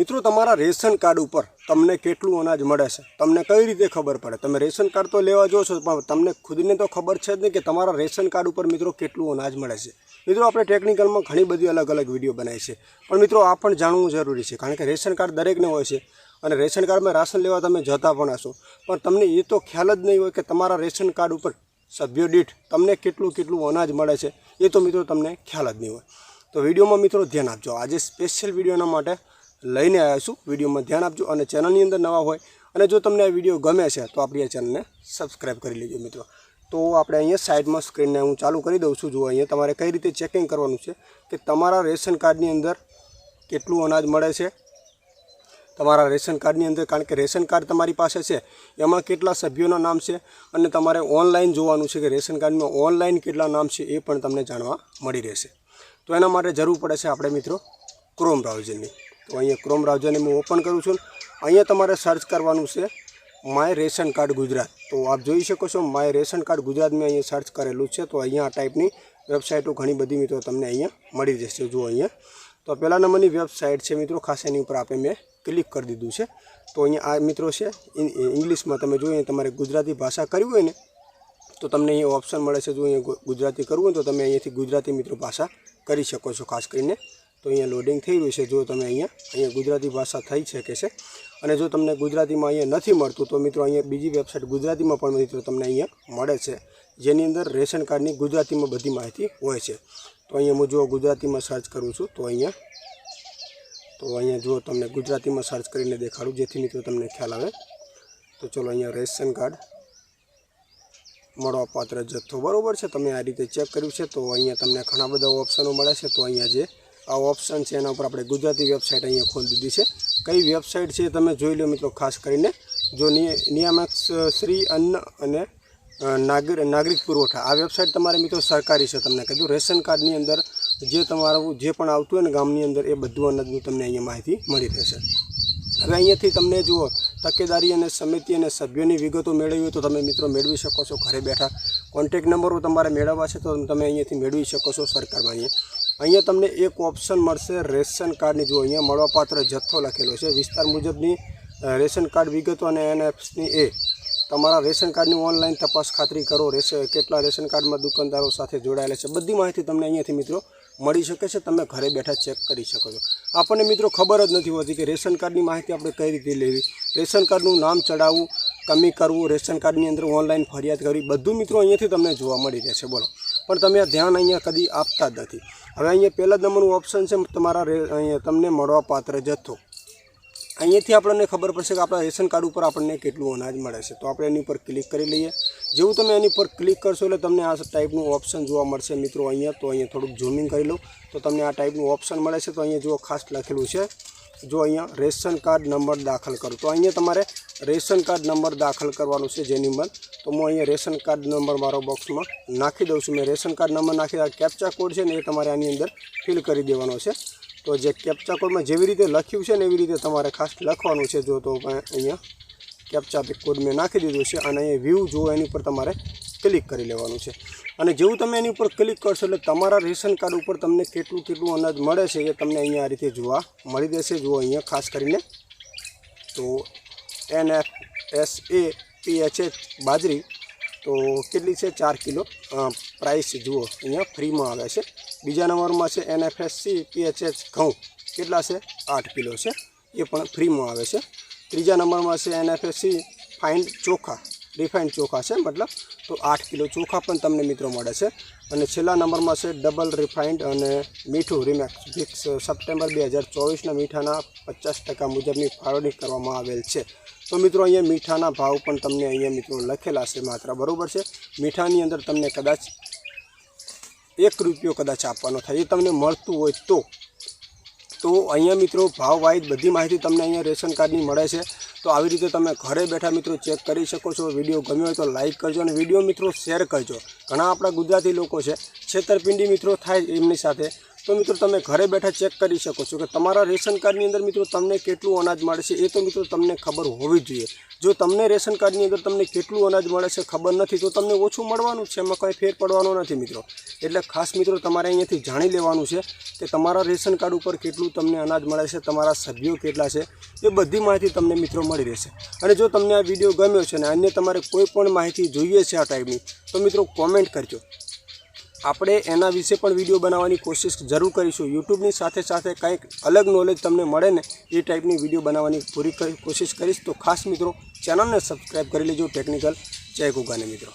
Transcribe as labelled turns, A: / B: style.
A: મિત્રો, તમારા ration card ઉપર તમને કેટલું અનાજ મળે છે? તમને કઈ રીતે ખબર પડે? તમે રેશન કાર્ડ તો લેવા જો છો, પણ તમને ખુદને તો ખબર છે જ નહીં કે તમારા રેશન કાર્ડ ઉપર મિત્રો કેટલું અનાજ મળે છે. મિત્રો, આપણે ટેકનિકલમાં ઘણી બધી અલગ અલગ વીડિયો બનાવી છે. પણ મિત્રો, આ પણ જાણવું જરૂરી છે, કારણ કે રેશન કાર્ડ દરેકને હોય છે અને રેશન કાર્ડમાં રાશન લેવા તમે જતા પણ હશો. પણ તમને એ તો ખ્યાલ જ નહીં હોય કે તમારા રેશન કાર્ડ ઉપર સભ્યો દીઠ તમને કેટલું કેટલું અનાજ મળે છે, એ તો મિત્રો તમને ખ્યાલ જ નહીં હોય. તો વિડીયોમાં મિત્રો ધ્યાન આપજો. આજે સ્પેશિયલ વિડીયોના માટે લઈને આવ્યા છું. વિડીયોમાં ધ્યાન આપજો અને ચેનલની અંદર નવા હોય અને જો તમને આ વીડિયો ગમે છે, તો આપણી આ ચેનલને સબસ્ક્રાઈબ કરી લેજો મિત્રો. તો આપણે અહીંયા સાઈડમાં સ્ક્રીનને હું ચાલુ કરી દઉં છું. જુઓ, અહીંયા તમારે કઈ રીતે ચેકિંગ કરવાનું છે કે તમારા રેશન કાર્ડની અંદર કેટલું અનાજ મળે છે. તમારા રેશન કાર્ડની અંદર, કારણ કે રેશન કાર્ડ તમારી પાસે છે, એમાં કેટલા સભ્યોના નામ છે અને તમારે ઓનલાઈન જોવાનું છે કે રેશન કાર્ડમાં ઓનલાઈન કેટલા નામ છે એ પણ તમને જાણવા મળી રહેશે. તો એના માટે જરૂર પડે છે આપણે મિત્રો ક્રોમ બ્રાઉઝરની તો અહીંયા ક્રોમ બ્રાઉઝરને હું ઓપન કરું છું. અહીંયા તમારે સર્ચ કરવાનું છે માય રેશન કાર્ડ ગુજરાત તો આપ જોઈ શકો છો માય રેશન કાર્ડ ગુજરાત મેં અહીંયા સર્ચ કરેલું છે. તો અહીંયા આ ટાઈપની વેબસાઇટો ઘણી બધી મિત્રો તમને અહીંયા મળી જશે જુઓ અહીંયા. તો પહેલા નંબરની વેબસાઇટ છે મિત્રો. ખાસ એની ઉપર આપણે મેં ક્લિક કરી દીધું છે. તો અહીંયા આ મિત્રો છે ઇંગ્લિશમાં તમે જોઈએ તમારે ગુજરાતી ભાષા કરવી હોય ને, તો તમને અહીંયા ઓપ્શન મળે છે જો અહીંયા ગુજરાતી કરવું હોય તો તમે અહીંયાથી ગુજરાતી મિત્રો ભાષા કરી શકો છો ખાસ કરીને. તો અહીંયા લોડિંગ થઈ રહ્યું છે. જો તમે અહીંયા અહીંયા ગુજરાતી ભાષા થઈ શકે છે. અને જો તમને ગુજરાતીમાં અહીંયા નથી મળતું, તો મિત્રો અહીંયા બીજી વેબસાઇટ ગુજરાતીમાં પણ મિત્રો તમને અહીંયા મળે છે. જેની અંદર રેશન કાર્ડની ગુજરાતીમાં બધી માહિતી હોય છે. તો અહીંયા હું જો ગુજરાતીમાં સર્ચ કરું છું. તો અહીંયા તો અહીંયા જુઓ, તમને ગુજરાતીમાં સર્ચ કરીને દેખાડું, જેથી મિત્રો તમને ખ્યાલ આવે. તો ચલો અહીંયા રેશન કાર્ડ મળવાપાત્ર જથ્થો બરોબર છે. તમે આ રીતે ચેક કર્યું છે. તો અહીંયા તમને ઘણા બધા ઓપ્શનો મળે છે. તો અહીંયા જે ઓપ્શન છે, એના ઉપર આપણે ગુજરાતી વેબસાઇટ અહીંયા ખોલી દીધી છે. કઈ વેબસાઇટ છે તમે જોઈ લો મિત્રો, ખાસ કરીને. જો નિય- નિયામક શ્રી અન્ન અને નાગર, નાગરિક પુરવઠા. આ વેબસાઇટ તમારે મિત્રો સરકારી છે, તમને કીધું રેશન કાર્ડની અંદર જે તમારું, જે પણ આવતું હોય ને ગામની અંદર, એ બધું અનાજનું તમને અહીંયા માહિતી મળી રહેશે. હવે અહીંયાથી તમને જુઓ, તકેદારી અને સમિતિ અને સભ્યોની વિગતો મેળવી હોય તો તમે મિત્રો મેળવી શકો છો. ઘરે બેઠા કોન્ટેક નંબરો તમારે મેળવવા છે, તો તમે અહીંયાથી મેળવી શકો છો સરકારમાં અહીંયા. અહીંયા તમને એક ઓપ્શન મળશે, રેશન કાર્ડની. જો અહીંયા મળવાપાત્ર જથ્થો લખેલો છે, વિસ્તાર મુજબની રેશન કાર્ડ વિગતો અને એનએફની એ. તમારા રેશન કાર્ડની ઓનલાઈન તપાસ ખાતરી કરો રેશન કેટલા રેશન કાર્ડમાં દુકાનદારો સાથે જોડાયેલા છે. બધી માહિતી તમને અહીંયાથી મિત્રો મળી શકે છે, તમે ઘરે બેઠા ચેક કરી શકો છો. આપણને મિત્રો ખબર જ નથી હોતી કે રેશન કાર્ડની માહિતી આપણે કઈ રીતે લેવી. રેશન કાર્ડનું નામ ચડાવવું, કમી કરવું, રેશન કાર્ડની અંદર ઓનલાઈન ફરિયાદ કરવી, બધું મિત્રો અહીંયાથી તમને જોવા મળી રહેશે. બોલો. પણ તમે ધ્યાન અહીંયા કદી આપતા જ નથી. હવે અહીંયા પહેલા નંબરનું ઓપ્શન છે, તમારા અહીંયા તમને મળવાપાત્ર જથ્થો. અહીંયાથી આપણને ખબર પડશે કે આપણા રેશન કાર્ડ ઉપર આપણને કેટલું અનાજ મળે છે. તો આપણે એની ઉપર ક્લિક કરી લઈએ. જેવું તમે એની પર ક્લિક કરશો એટલે તમને આ ટાઈપનું ઓપ્શન જોવા મળશે. મિત્રો, અહીંયા તો અહીંયા થોડુંક ઝૂમિંગ કરી લઉં તો તમને આ ટાઈપનું ઓપ્શન મળે છે. તો અહીંયા જો ખાસ લખેલું છે. જો અહીંયા રેશન કાર્ડ નંબર દાખલ કરો. તો અહીંયા તમારે રેશન કાર્ડ નંબર દાખલ કરવાનો છે જેની અંદર તો હું અહીંયા રેશન કાર્ડ નંબર મારો બોક્સમાં નાખી દઉં છું. મેં રેશન કાર્ડ નંબર નાખી કેપ્ચા કોડ છે ને એ તમારે આની અંદર ફિલ કરી દેવાનો છે. તો જે કેપ્ચા કોડમાં જેવી રીતે લખ્યું છે ને એવી રીતે તમારે ખાસ લખવાનું છે. જો તો અહીંયા કેપ્ચા કોડ મેં નાખી દીધું છે અને અહીંયા વ્યૂ જુઓ એની ઉપર તમારે ક્લિક કરી લેવાનું છે. અને જેવું તમે એની ઉપર ક્લિક કરશો એટલે તમારા રેશન કાર્ડ ઉપર તમને કેટલું કેટલું અનાજ મળે છે એ તમને અહીંયા આ રીતે જોવા મળી જશે જુઓ અહીંયા ખાસ કરીને તો N F S A P H H બાજરી તો કેટલી છે? ચાર કિલો. પ્રાઇસ જુઓ અહીંયા ફ્રીમાં આવે છે. બીજા નંબરમાં છે N F S C P H H ઘઉં. કેટલા છે? આઠ કિલો છે. એ પણ ફ્રીમાં આવે છે. ત્રીજા નંબરમાં છે N F S C fine ચોખા. રિફાઇન્ડ ચોખા છે, મતલબ તો આઠ કિલો ચોખા પણ તમને મિત્રો મળે છે. અને છેલ્લા નંબરમાં છે ડબલ રિફાઇન્ડ અને મીઠું રિમેક્સ ફિક્સ સપ્ટેમ્બર બે હજાર ચોવીસના મીઠાના પચાસ ટકા મુજબની ફાળવણી કરવામાં આવેલ છે. તો મિત્રો અહીંયા મીઠાના ભાવ પણ તમને અહીંયા મિત્રો લખેલા છે માત્ર, બરાબર છે? મીઠાની અંદર તમને કદાચ એક રૂપિયો કદાચ આપવાનો થાય. એ તમને મળતું હોય તો તો અહીંયા મિત્રો ભાવ વાઇઝ બધી માહિતી તમને અહીંયા રેશન કાર્ડની મળે છે. તો આવી રીતે તમે ઘરે બેઠા મિત્રો ચેક કરી શકો છો. વીડિયો ગમ્યો હોય તો લાઇક કરજો અને વીડિયો મિત્રો શેર કરજો. ઘણા આપણા ગુજરાતી લોકો છે. છેતરપિંડી મિત્રો થાય એમની સાથે. તો મિત્રો તમે ઘરે બેઠા ચેક કરી શકો છો કે તમારા રેશન કાર્ડની અંદર મિત્રો તમને કેટલું અનાજ મળે છે એ તો મિત્રો તમને ખબર હોવી જોઈએ. જો તમને રેશન કાર્ડની અંદર તમને કેટલું અનાજ મળે છે ખબર નથી તો તમને ઓછું મળવાનું છે, એમાં કંઈ ફેર પડવાનો નથી મિત્રો. એટલે ખાસ મિત્રો તમારે અહીંયાથી જાણી લેવાનું છે કે તમારા રેશન કાર્ડ ઉપર કેટલું તમને અનાજ મળે છે, તમારા સભ્યો કેટલા છે, એ બધી માહિતી તમને મિત્રો મળી રહેશે. અને જો તમને આ વીડિયો ગમ્યો છે અને અન્ય તમારે કોઈ પણ માહિતી જોઈએ છે આ ટાઈપની તો મિત્રો કોમેન્ટ કરજો. આપણે એના વિશે પણ વીડિયો બનાવવાની કોશિશ જરૂર કરીશું. યુટ્યુબની સાથે સાથે કંઈક અલગ નોલેજ તમને મળે ને એ ટાઈપની વીડિયો બનાવવાની પૂરી કોશિશ કરીશ. તો ખાસ મિત્રો, ચેનલને સબસ્ક્રાઈબ કરી લેજો ટેકનિકલ. જય ગુગાને મિત્રો.